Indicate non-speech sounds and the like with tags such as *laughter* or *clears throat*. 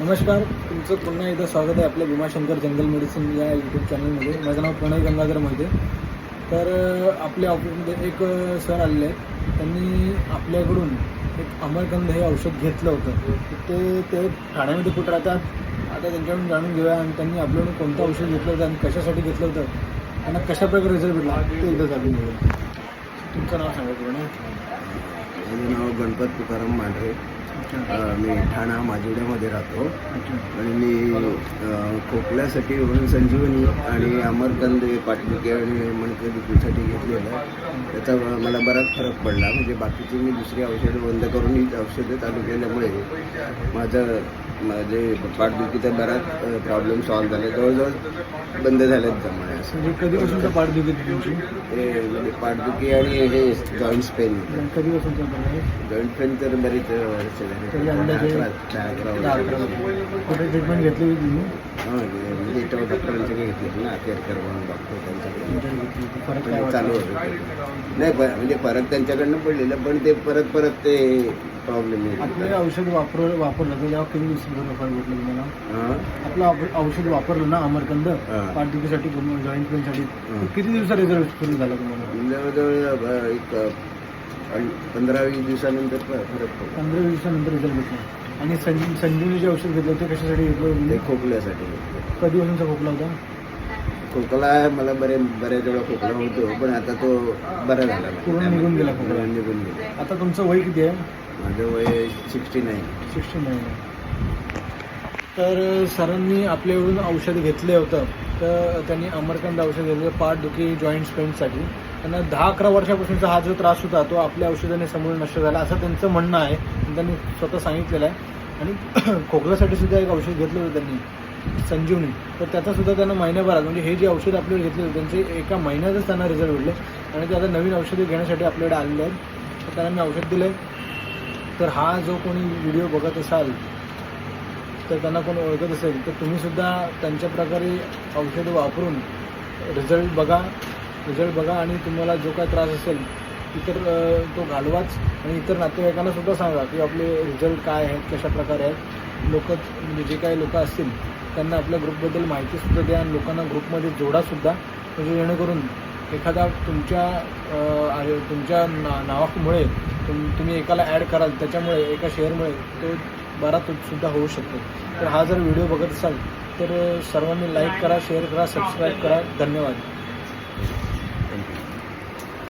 नमस्कार तुमचं पुन्हा एकदा स्वागत आहे आपल्या भीमाशंकर जंगल मेडिसिन या यूट्यूब चॅनलमध्ये माझं नाव प्रणय गंगाधर मोहिते. तर आपल्या ऑफिसमध्ये एक सर आलेले आहेत. त्यांनी आपल्याकडून एक अमरकंद हे औषध घेतलं होतं. ते ते ठाण्यामध्ये कुठं राहतात आता त्यांच्याकडून जाणून घेऊया. आणि त्यांनी आपल्याकडून कोणतं औषध घेतलं होतं आणि कशासाठी घेतलं होतं त्यांना कशाप्रकारे रिझल्ट भेटला ते एकदा जाणून घेऊया. तुमचं नाव सांगा पूर्ण माझं नाव गणपत तुकाराम मांढरे. मी ठाणा माजिवड्यामध्ये राहतो. आणि मी खोकल्यासाठी म्हणून संजीवनी आणि अमरकंद पाठदुखी आणि मणकेदुखीसाठी घेतलेलं आहे. त्याचा मला बराच फरक पडला. म्हणजे बाकीची मी दुसरी औषधं बंद करून ही औषधं चालू केल्यामुळे माझं माझे पाठदुखीचा बराच प्रॉब्लेम सॉल्व्ह झाले. जवळजवळ बंद झालेत म्हणजे कधीपासून तर पाठ दुखी तुमची? हे म्हणजे पाठदुखी आणि हे जॉईंट्स पेन कधीपासून जॉईंट पेन तर बरीच वर्ष झाली. ट्रीटमेंट घेतली होती तुम्ही? हां म्हणजे डॉक्टरांच्याकडे घेतले ना केअरकर म्हणून डॉक्टर त्यांच्याकडे म्हणजे चालू? होतं नाही म्हणजे फरक त्यांच्याकडनं पडलेलं पण ते परत परत ते प्रॉब्लेम येत औषध वापर वापरलं तर यावर दिवसात फरक भेटलं तुम्हाला आपलं औषध वापरलं ना अमरकंद? हा. पाठदुखीसाठी जॉईंट पेनसाठी. किती दिवसात रिझल्ट सुरू झाला तुम्हाला? जवळजवळ एक पंधरा वीस दिवसानंतर फरक पंधरा दिवसानंतर रिझल्ट भेटला आणि संजी संजीवनी जे औषध घेतलं ते कशासाठी घेतलं ते तुम्ही? खोकल्यासाठी कधीपासूनचा खोकला होता? खोकला मला बरे बऱ्याच वेळा खोकला होतो पण आता तो बरा झाला पूर्ण निघून गेला खोकला. निघून गेला. आता तुमचं वय किती आहे? माझं वय सिक्स्टी नाईन सिक्स्टी नाईन तर सरांनी आपल्याकडून औषध घेतलं होतं. तर त्यांनी अमरकंद औषध घेतलं पाठदुखी जॉईंट पेनसाठी त्यांना दहा अकरा वर्षापासूनचा हा जो त्रास होता तो आपल्या औषधाने समोर नष्ट झाला असं त्यांचं म्हणणं आहे. त्यांनी स्वतः सांगितलेलं आहे. आणि *clears throat* खोकल्यासाठी सुद्धा एक औषध घेतलं होतं त्यांनी संजीवनी. तर त्याचा सुद्धा त्यांना महिन्याभरात म्हणजे हे जे औषध आपल्याकडे घेतले होते त्यांचे एका महिन्यातच त्यांना रिझल्ट भेटले. आणि ते आता नवीन औषधं घेण्यासाठी आपल्याकडे आलेले आहेत. तर त्यांना मी औषध दिलं तर हा जो कोणी व्हिडिओ बघत असाल तर त्यांना कोण ओळखत असेल तर तुम्हीसुद्धा त्यांच्या प्रकारे औषधं वापरून रिझल्ट बघा रिझल्ट बघा आणि तुम्हाला जो काय त्रास असेल इतर तो घालवाच. आणि इतर नातेवाईकांना सुद्धा सांगा की आपले रिझल्ट काय आहेत कशा प्रकारे आहेत. लोक म्हणजे जे काही लोक असतील त्यांना आपल्या ग्रुपबद्दल माहितीसुद्धा द्या आणि लोकांना ग्रुपमध्ये जोडासुद्धा म्हणजे जेणेकरून एखादा तुमच्या तुमच्या ना नावामुळे तुम तुम्ही एकाला ॲड कराल त्याच्यामुळे एका शेअरमुळे तो बारा सुद्धा होऊ शकतो. तर हा जर व्हिडिओ बघत असाल तर सर्वांनी लाईक करा शेअर करा सबस्क्राईब करा. धन्यवाद.